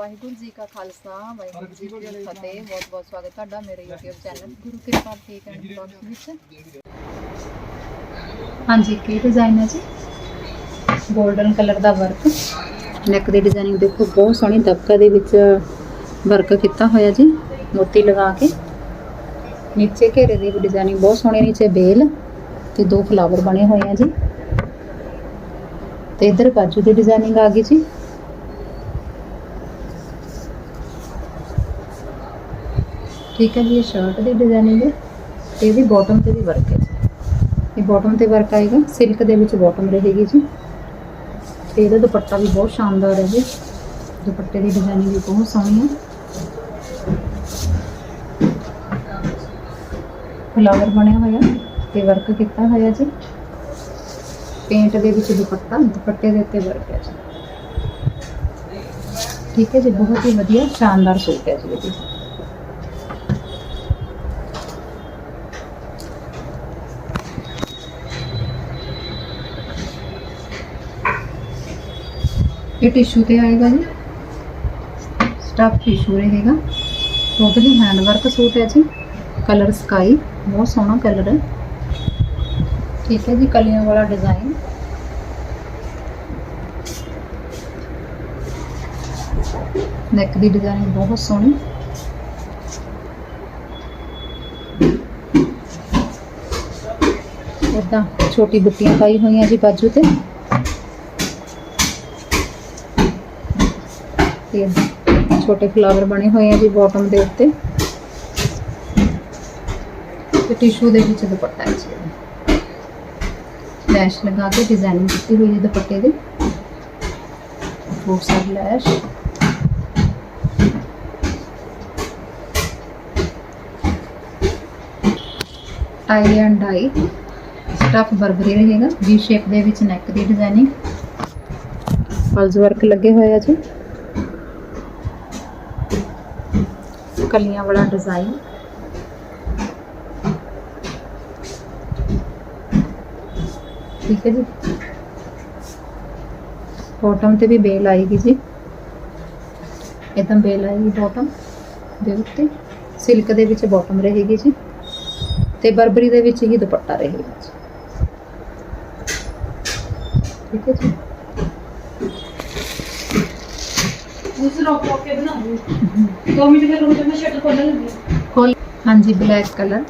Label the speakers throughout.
Speaker 1: ਵਾਹਿਗੁਰੂ ਜੀ ਕਾ ਖਾਲਸਾ ਵਾਹਿਗੁਰੂ ਜੀ ਕੀ ਫਤਿਹ ਬਹੁਤ ਬਹੁਤ ਸਵਾਗਤ ਤੁਹਾਡਾ ਮੇਰੇ YouTube ਚੈਨਲ ਗੁਰੂ ਕਿਰਪਾ ਠੀਕ ਐਂਡ ਬਲੌਗਸ ਵਿੱਚ ਹਾਂਜੀ। ਕੀ ਡਿਜ਼ਾਈਨ ਹੈ ਜੀ? 골ਡਨ ਕਲਰ ਦਾ ਵਰਕ ਨੈਕ ਦੀ ਡਿਜ਼ਾਈਨਿੰਗ ਦੇਖੋ ਬਹੁਤ ਸੋਹਣੀ ਦਬਕਾ ਦੇ ਵਿੱਚ ਵਰਕ ਕੀਤਾ ਹੋਇਆ ਜੀ ਮੋਤੀ ਲਗਾ ਕੇ। ਨੀਚੇ ਘੇਰੇ ਦੀ ਵੀ ਡਿਜ਼ਾਈਨਿੰਗ ਬਹੁਤ ਸੋਹਣੀ ਨੀਚੇ ਬੇਲ ਤੇ ਦੋ ਫਲਾਵਰ ਬਣੇ ਹੋਏ ਆ ਜੀ। ਤੇ ਇਧਰ ਬਾਜੂ ਦੀ ਡਿਜ਼ਾਈਨਿੰਗ ਆ ਗਈ ਜੀ। ਠੀਕ ਹੈ ਜੀ, ਇਹ ਸ਼ਰਟ ਦੀ ਡਿਜ਼ਾਈਨਿੰਗ ਹੈ ਤੇ ਇਹਦੀ ਬਾਟਮ ਤੇ ਵੀ ਵਰਕ ਹੈ ਜੀ। ਇਹ ਬਾਟਮ ਤੇ ਵਰਕ ਆਏਗਾ ਸਿਲਕ ਦੇ ਵਿੱਚ ਬਾਟਮ ਰਹੇਗੀ ਜੀ। ਤੇ ਇਹਦਾ ਦੁਪੱਟਾ ਵੀ ਬਹੁਤ ਸ਼ਾਨਦਾਰ ਹੈ ਜੀ। ਦੁਪੱਟੇ ਦੀ ਡਿਜ਼ਾਈਨਿੰਗ ਵੀ ਬਹੁਤ ਸੋਹਣੀ ਹੈ। ਫਲਾਵਰ ਬਣਿਆ ਹੋਇਆ ਤੇ ਵਰਕ ਕੀਤਾ ਹੋਇਆ ਜੀ। ਪੇਂਟ ਦੇ ਵਿੱਚ ਦੁਪੱਟਾ, ਦੁਪੱਟੇ ਦੇ ਉੱਤੇ ਵਰਕ ਹੈ ਜੀ। ਠੀਕ ਹੈ ਜੀ, ਬਹੁਤ ਹੀ ਵਧੀਆ, ਸ਼ਾਨਦਾਰ ਸੂਟ ਹੈ ਜੀ ਇਹ ਇਹ ਟਿਸ਼ੂ ਤੇ ਆਏਗਾ ਜੀ ਸਟਫ ਟਿਸ਼ੂ ਰਹੇਗਾ ਟੋਟਲੀ ਹੈਂਡ ਵਰਕ ਸੂਟ ਹੈ ਜੀ ਕਲਰ ਸਕਾਈ ਬਹੁਤ ਸੋਹਣਾ ਕਲਰ ਹੈ ਠੀਕ ਹੈ ਜੀ ਕਲੀਆਂ ਵਾਲਾ ਡਿਜ਼ਾਈਨ ਨੈਕ ਦੀ ਡਿਜ਼ਾਈਨ ਬਹੁਤ ਸੋਹਣੀ ਇਦਾਂ ਛੋਟੀ ਬੁੱਟੀਆਂ ਪਾਈ ਹੋਈਆਂ ਜੀ ਬਾਜੂ ਤੇ ਤੇ ਛੋਟੇ ਫਲਾਵਰ ਬਣੇ ਹੋਏ ਆ ਜੀ ਬਾਟਮ ਦੇ ਉੱਤੇ। ਤੇ ਟਿਸ਼ੂ ਦੇ ਵਿੱਚ ਦੁਪੱਟਾ ਹੈ ਜੀ। ਲੈਸ਼ ਲਗਾ ਕੇ ਡਿਜ਼ਾਈਨਿੰਗ ਕੀਤੀ ਹੋਈ ਹੈ ਦੁਪੱਟੇ ਦੇ। Four side lace tie and dye stuff Burberry ਰਹੇਗਾ ਵੀ ਸ਼ੇਪ ਦੇ ਵਿੱਚ ਨੈਕ ਦੀ ਡਿਜ਼ਾਈਨਿੰਗ ਫਲਸ ਵਰਕ ਲੱਗੇ ਹੋਏ ਆ ਜੀ। ਕਲੀਆਂ ਵਾਲਾ ਡਿਜ਼ਾਈਨ ਠੀਕ ਹੈ ਜੀ। ਬਾਟਮ ਤੇ ਵੀ ਬੇਲ ਆਏਗੀ ਜੀ। ਇਦਾਂ ਬੇਲ ਆਏਗੀ ਬਾਟਮ ਦੇ ਉੱਤੇ। ਸਿਲਕ ਦੇ ਵਿੱਚ ਬਾਟਮ ਰਹੇਗੀ ਜੀ। ਤੇ ਬਰਬਰੀ ਦੇ ਵਿੱਚ ਹੀ ਦੁਪੱਟਾ ਰਹੇਗਾ ਜੀ। ਠੀਕ ਹੈ ਜੀ।
Speaker 2: ਉਸ ਰੋਕ ਰੋਕ ਕੇ ਬਣਾ ਦੂੰ 2 ਮਿੰਟ ਫਿਰ ਰੁਕ ਮੈਂ ਸ਼ਟਰ ਖੋਲਣ ਲੱਗੀ
Speaker 1: ਖੋਲ ਹਾਂਜੀ black colour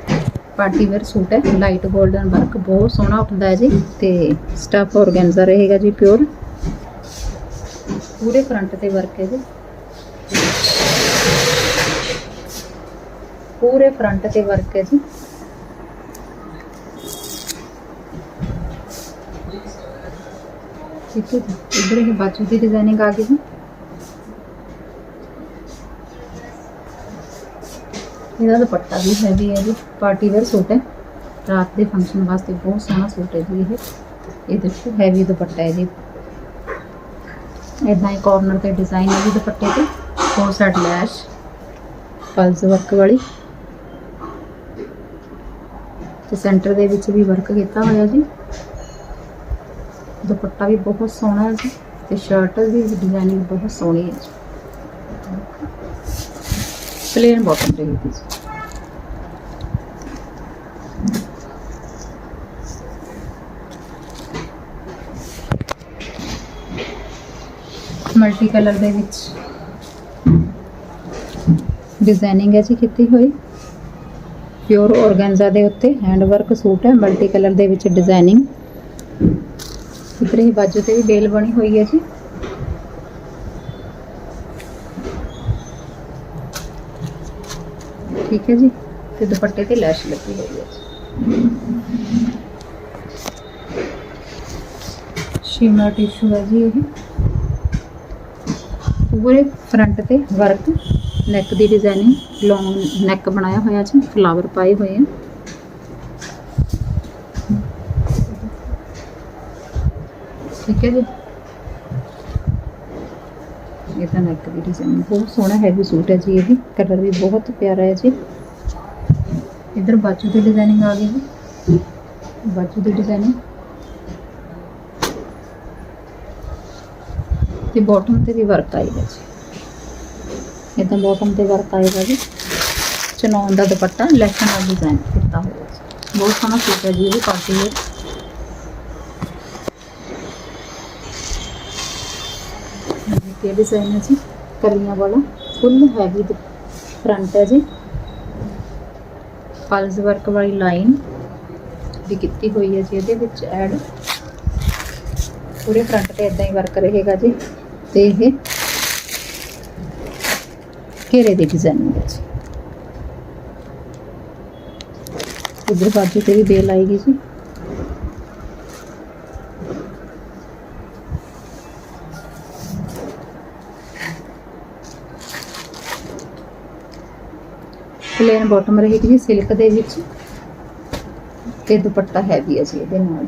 Speaker 1: party wear suit ਹੈ ਲਾਈਟ 골ਡਨ ਵਰਕ ਬਹੁਤ ਸੋਹਣਾ ਉੱਠਦਾ ਹੈ ਜੀ, ਤੇ ਸਟਫ ਔਰਗੈਂਜ਼ਾ ਰਹੇਗਾ ਜੀ ਪਿਓਰ ਪੂਰੇ ਫਰੰਟ ਤੇ ਵਰਕ ਹੈ ਜੀ। ਪੂਰੇ ਫਰੰਟ ਤੇ ਵਰਕ ਹੈ ਜੀ। ਠੀਕ ਹੈ ਜੀ ਇਧਰ ਇਹ ਬਾਜੂ ਦੀ ਡਿਜ਼ਾਈਨਿੰਗ ਆ ਗਈ ਇਹਦਾ ਦੁਪੱਟਾ ਵੀ ਹੈਵੀ ਹੈ ਜੀ। ਪਾਰਟੀ ਵੇਅਰ ਸੂਟ ਹੈ। ਰਾਤ ਦੇ ਫੰਕਸ਼ਨ ਵਾਸਤੇ ਬਹੁਤ ਸੋਹਣਾ ਸੂਟ ਹੈ ਜੀ ਇਹ। ਇਹ ਦੇਖੋ ਹੈਵੀ ਦੁਪੱਟਾ ਹੈ ਜੀ। ਇਦਾਂ ਹੀ ਕਾਰਨਰ ਤੇ ਡਿਜ਼ਾਈਨ ਹੈ ਜੀ ਦੁਪੱਟੇ ਤੇ। Four side lace plus work ਵਾਲੀ। ਤੇ ਸੈਂਟਰ ਦੇ ਵਿੱਚ ਵੀ ਵਰਕ ਕੀਤਾ ਹੋਇਆ ਜੀ। ਦੁਪੱਟਾ ਵੀ ਬਹੁਤ ਸੋਹਣਾ ਹੈ ਜੀ। ਤੇ ਸ਼ਰਟ ਦੀ ਡਿਜ਼ਾਈਨਿੰਗ ਬਹੁਤ ਸੋਹਣੀ ਹੈ ਜੀ। ప్లేన్ బాటమ్ టేబుల్ తీసుకో ਮਲਟੀ ਕਲਰ ਦੇ ਵਿੱਚ ਡਿਜ਼ਾਈਨਿੰਗ ਹੈ ਜੀ ਕੀਤੀ ਹੋਈ। ਪਿਓਰ ਔਰਗੈਂਜ਼ਾ ਦੇ ਉੱਤੇ ਹੈਂਡ ਵਰਕ ਸੂਟ ਹੈ, ਮਲਟੀ ਕਲਰ ਦੇ ਵਿੱਚ ਡਿਜ਼ਾਈਨਿੰਗ। ਇਧਰ ਬਾਜੂ ਤੇ ਵੀ ਬੇਲ ਬਣੀ ਹੋਈ ਹੈ ਜੀ। ਠੀਕ ਹੈ ਜੀ ਤੇ ਦੁਪੱਟੇ ਤੇ ਲੈਸ਼ ਲੱਗੀ ਹੋਈ ਹੈ ਜੀ ਸ਼ਿਮਲਾ ਟਿਸ਼ੂ ਹੈ ਜੀ ਇਹ ਪੂਰੇ ਫਰੰਟ ਤੇ ਵਰਕ ਨੈਕ ਦੀ ਡਿਜ਼ਾਈਨਿੰਗ ਲੌਂਗ ਨੈਕ ਬਣਾਇਆ ਹੋਇਆ ਜੀ ਫਲਾਵਰ ਪਾਏ ਹੋਏ ਆ ਠੀਕ ਹੈ ਜੀ ਇਹ ਨੈਕ ਦੀ ਡਿਜ਼ਾਈਨ ਬਹੁਤ ਸੋਹਣਾ ਹੈਵੀ ਸੂਟ ਹੈ ਜੀ ਇਹ ਵੀ। ਕਲਰ ਵੀ ਬਹੁਤ ਪਿਆਰਾ ਹੈ ਜੀ। ਇਧਰ ਬਾਜੂ ਦੀ ਡਿਜ਼ਾਈਨਿੰਗ ਆ ਗਈ ਜੀ। ਬਾਜੂ ਦੀ ਡਿਜ਼ਾਈਨਿੰਗ ਤੇ ਬਾਟਮ ਤੇ ਵੀ ਵਰਕ ਆਏਗਾ ਜੀ। ਇਦਾਂ ਬਾਟਮ ਤੇ ਵਰਕ ਆਏਗਾ ਜੀ। ਚਨੌਨ ਦਾ ਦੁਪੱਟਾ ਲੈਸ ਨਾਲ ਡਿਜ਼ਾਈਨ ਕੀਤਾ ਹੋਇਆ ਜੀ। ਬਹੁਤ ਸੋਹਣਾ ਸੂਟ ਹੈ ਜੀ, ਇਹ ਵੀ ਪਾਰਟੀ ਵੇਅਰ ਇਹ ਡਿਜ਼ਾਈਨ ਹੈ ਜੀ। ਕਲੀਆਂ ਵਾਲਾ, ਫੁੱਲ ਹੈਵੀ ਫਰੰਟ ਹੈ ਜੀ। ਪਲਸ ਵਰਕ ਵਾਲੀ ਲਾਈਨ ਵੀ ਕੀਤੀ ਹੋਈ ਹੈ ਜੀ, ਇਹਦੇ ਵਿੱਚ ਐਡ ਪੂਰੇ ਫਰੰਟ ਤੇ ਇਦਾਂ ਹੀ ਵਰਕ ਰਹੇਗਾ ਜੀ। ਤੇ ਇਹ ਘੇਰੇ ਦੇ ਡਿਜ਼ਾਈਨ ਵਿੱਚ ਇਧਰ ਬਾਜੂ ਤੇ ਵੀ ਬੇਲ ਆਏਗੀ ਜੀ। ਪਲੇਨ ਬਾਟਮ ਰਹੇਗੀ ਜੀ ਸਿਲਕ ਦੇ ਵਿੱਚ। ਤੇ ਦੁਪੱਟਾ ਹੈਵੀ ਹੈ ਜੀ ਇਹਦੇ ਨਾਲ।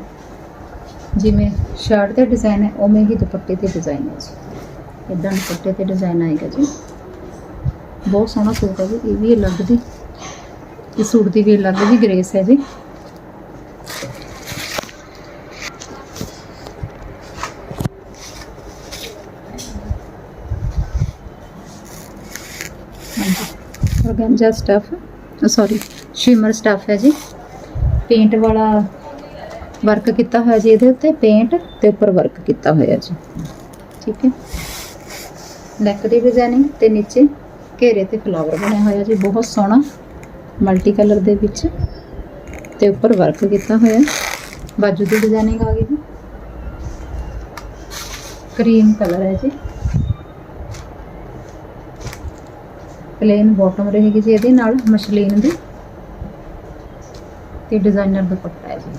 Speaker 1: ਜਿਵੇਂ ਸ਼ਰਟ ਤੇ ਡਿਜ਼ਾਈਨ ਹੈ, ਉਵੇਂ ਹੀ ਦੁਪੱਟੇ ਤੇ ਡਿਜ਼ਾਈਨ ਹੈ ਜੀ। ਇਦਾਂ ਦੁਪੱਟੇ ਤੇ ਡਿਜ਼ਾਈਨ ਆਏਗਾ ਜੀ। ਬਹੁਤ ਸੋਹਣਾ ਸੂਟ ਹੈ ਜੀ, ਇਹ ਵੀ ਅਲੱਗ ਦੀ ਇਸ ਸੂਟ ਦੀ ਵੀ ਅਲੱਗ ਦੀ ਗ੍ਰੇਸ ਹੈ ਜੀ। ਹਾਂਜੀ organza stuff sorry shimmer stuff ਹੈ ਜੀ। ਪੇਂਟ ਵਾਲਾ ਵਰਕ ਕੀਤਾ ਹੋਇਆ ਜੀ ਇਹਦੇ ਉੱਤੇ। ਪੇਂਟ ਤੇ ਉੱਪਰ ਵਰਕ ਕੀਤਾ ਹੋਇਆ ਜੀ। ਠੀਕ ਹੈ। ਨੈਕ ਦੀ ਡਿਜ਼ਾਈਨਿੰਗ ਤੇ ਨੀਚੇ ਘੇਰੇ ਤੇ ਫਲਾਵਰ ਬਣਿਆ ਹੋਇਆ ਜੀ। ਬਹੁਤ ਸੋਹਣਾ ਮਲਟੀ ਕਲਰ ਦੇ ਵਿੱਚ ਤੇ ਉੱਪਰ ਵਰਕ ਕੀਤਾ ਹੋਇਆ। ਬਾਜੂ ਦੀ ਡਿਜ਼ਾਈਨਿੰਗ ਆ ਗਈ ਜੀ। ਕਰੀਮ ਕਲਰ ਹੈ ਜੀ। ਪਲੇਨ ਬਾਟਮ ਰਹੇਗੀ ਜੀ ਇਹਦੇ ਨਾਲ ਮਸ਼ਲੀਨ ਦੀ ਤੇ ਡਿਜ਼ਾਈਨਰ ਦੁਪੱਟਾ ਹੈ ਜੀ।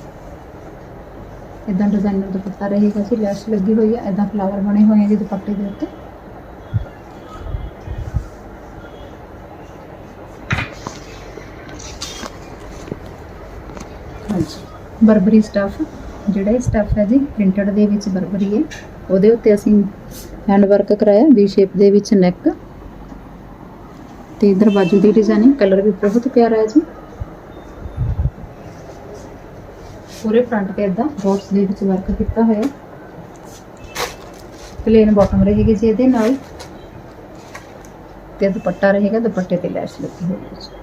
Speaker 1: ਇਦਾਂ ਡਿਜ਼ਾਈਨਰ ਦੁਪੱਟਾ ਰਹੇਗਾ ਜੀ, ਲੈਸ ਲੱਗੀ ਹੋਈ ਹੈ ਇਦਾਂ ਫਲਾਵਰ ਬਣੇ ਹੋਏ ਆ ਜੀ ਦੁਪੱਟੇ ਦੇ ਉੱਤੇ। ਹਾਂਜੀ, ਬਰਬਰੀ ਸਟਫ ਜਿਹੜਾ ਇਹ ਸਟਫ ਹੈ ਜੀ ਪ੍ਰਿੰਟਡ ਦੇ ਵਿੱਚ ਬਰਬਰੀ ਹੈ। ਉਹਦੇ ਉੱਤੇ ਅਸੀਂ ਹੈਂਡ ਵਰਕ ਕਰਾਇਆ ਵੀ ਸ਼ੇਪ ਦੇ ਵਿੱਚ ਨੈਕ ਤੇ ਇਧਰ ਬਾਜੂ ਦੀ ਡਿਜ਼ਾਈਨਿੰਗ ਕਲਰ ਵੀ ਬਹੁਤ ਪਿਆਰਾ ਹੈ ਜੀ। ਪੂਰੇ ਫਰੰਟ ਤੇ ਇਦਾਂ ਡਾਟਸ ਦੇ ਵਿੱਚ ਵਰਕ ਕੀਤਾ ਹੋਇਆ ਪਲੇਨ ਬਾਟਮ ਰਹੇਗੀ ਜੀ ਇਹਦੇ ਨਾਲ। ਤੇ ਦੁਪੱਟਾ ਰਹੇਗਾ, ਦੁਪੱਟੇ ਤੇ ਲੈਸ ਲੱਗੀ ਹੋਈ ਹੈ